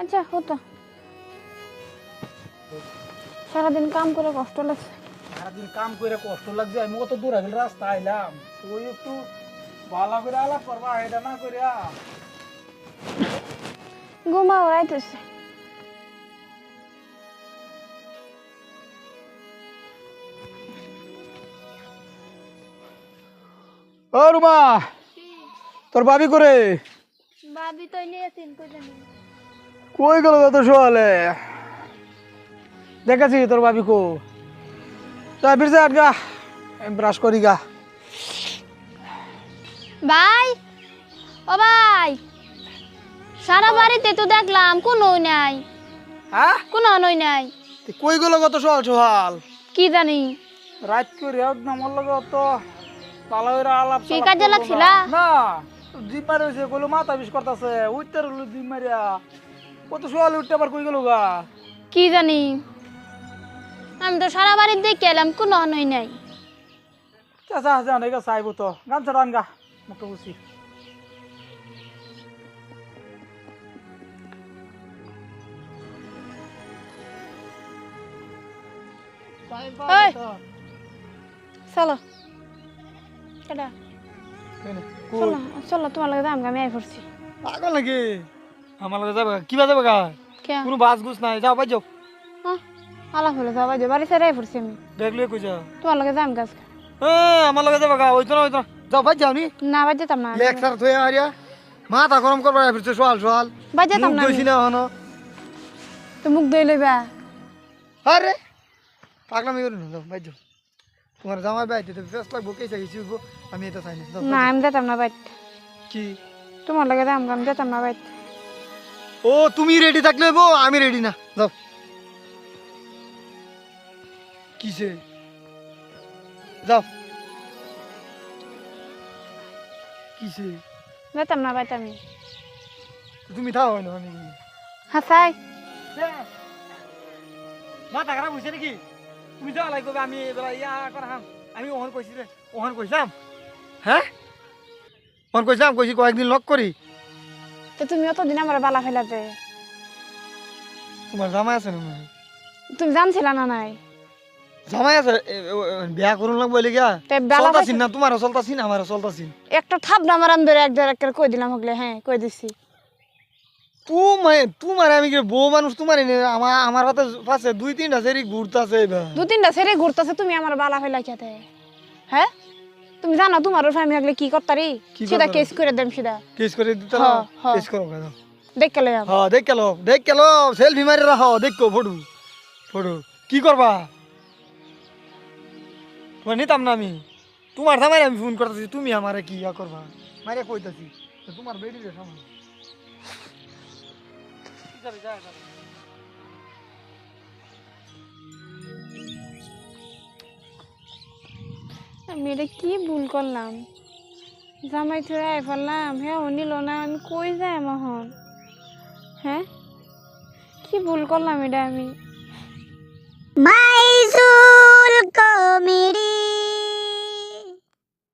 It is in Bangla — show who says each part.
Speaker 1: আচ্ছা হতো। সারাদিন কাম করে কষ্ট লাগছে।
Speaker 2: সারাদিন কাম করে কষ্ট লাগছে আমি কত দূর আগের রাস্তা আইলাম। তুই একটু ভালো করে আলাপ করবা এটা না করিয়া
Speaker 1: ঘুমা ওরাইতেছে
Speaker 2: ও রুমা তোর ভাবি করে
Speaker 1: ভাবি তো নিয়েছেন কই জানি।
Speaker 2: কই গেল কত সোয়ালে দেখেছি তোর ভাবি কো তা ফিরছে আট গা। ব্রাশ করি গা।
Speaker 1: ভাই ও ভাই সারা বাড়িতে তো দেখলাম কোনো নাই।
Speaker 2: হ্যাঁ?
Speaker 1: কোনো নই। নাই
Speaker 2: কই গেল কত সোয়াল সোয়াল
Speaker 1: কি জানি।
Speaker 2: রাত করে একদম আমার লগে অত পালা হইরা আলাপ
Speaker 1: কি কাজে লাগছিলা?
Speaker 2: না। না জিপ মারি হয়েছে কইলো মাথা বিষ করতেছে উঠতে রইল জিপ মারিয়া কত সোয়াল উঠতে আবার কই গেল গা?
Speaker 1: কি জানি? আমি তো সারা বাড়িতে দেখে এলাম কোনো নই নাই।
Speaker 2: চাচা জান এগা চাইব তো। গামছা টান গা মুখে বুঝি।
Speaker 1: চলো। চলো চলো তোমার লাগে দাম আমি আই পড়ছি।
Speaker 2: পাগল নাকি? আমার লগে যাবে কিবা যাবে গা
Speaker 1: কে
Speaker 2: কোনো বাস গুছ নাই যাও বাই যাও
Speaker 1: আলাপ হলে যাবা যে বাড়ি সারাই পড়ছি আমি
Speaker 2: ব্যাগ লয়ে কই যাও
Speaker 1: তোমার লাগে যাম গাছ
Speaker 2: হ্যাঁ আমার লগে যাবে গা ওই তো না ওই তো না। যাও বাই যাও নি
Speaker 1: না বাজ যেতাম না
Speaker 2: লেকচার থয়ে আরিয়া মাথা গরম করবা ফিরছে সোয়াল সোয়াল
Speaker 1: বাজ যেতাম
Speaker 2: মুখ
Speaker 1: না
Speaker 2: দইছি
Speaker 1: আমি।
Speaker 2: না হনো
Speaker 1: তো মুখ দই লইবা
Speaker 2: আরে পাগলামি করি না যাও বাই যাও তোমার জামাই বাই দিতে ফেস লাগবো কেসে গেছি আমি এটা চাই না যাও,
Speaker 1: না আমি যেতাম না বাইট
Speaker 2: কি
Speaker 1: তোমার লাগে দাম আমি যেতাম না বাইট
Speaker 2: ও তুমি রেডি থাকলে বো আমি রেডি না। যাও। কিসে? যাও। কিসে?
Speaker 1: যেতাম না বাইট আমি
Speaker 2: তুমি থাও হয় না আমি
Speaker 1: হাসাই
Speaker 2: মাথা খারাপ হয়েছে নাকি? তুমি যাও লাগবে আমি এবেলা ইয়া করা আমি ওহন কইছি রে ওহন কইসাম হ্যাঁ ওহন কইসাম কইছি কয়েকদিন লক করি
Speaker 1: তো তুমি অতদিন আমার বালা ফেলাতে
Speaker 2: তোমার জামাই আছে না
Speaker 1: তুমি জানছিলা না নাই?
Speaker 2: জামাই আছে বিয়া করুন লাগবো লিগা চলতাছিন না তোমারও চলতাছিন আমারও চলতাছিন
Speaker 1: একটা থাপ না আমার এক ধরে একটা কই দিলাম হগলে হ্যাঁ কই দিছি।
Speaker 2: তুমি তোমার আমি কি বউ মানুষ তোমার আমার আমার হাতে পাশে দুই তিনটা সেরি ঘুরতাছে এবার।
Speaker 1: দু তিনটা ছেড়ে ঘুরতেছে তুমি আমার বালা ফেলা খেতে হ্যাঁ? তুমি জানো তোমার ফ্যামিলি হগলে কি করতারি
Speaker 2: করতারি?
Speaker 1: কেস করে দেম সিধা।
Speaker 2: কেস করে দিতে। কেস করো কেন?
Speaker 1: দেখ কে লইয়াম
Speaker 2: হ্যাঁ দেখ গেল দেখ গেল সেলফি মারি রাখো দেখো ফটো ফটো কি করবা? তোমার নিতাম না আমি? তোমার থামাই আমি ফোন করতেছি তুমি আমারে কি ইয়া করবা? মারে কইতাছি তোমার রে সামনে। যাবে।
Speaker 1: আমি এটা কি ভুল করলাম? জামাই থুয়ে আই পারলাম হ্যাঁ ও নিল না, আমি কই যাই মহন হ্যাঁ কি ভুল করলাম এটা আমি?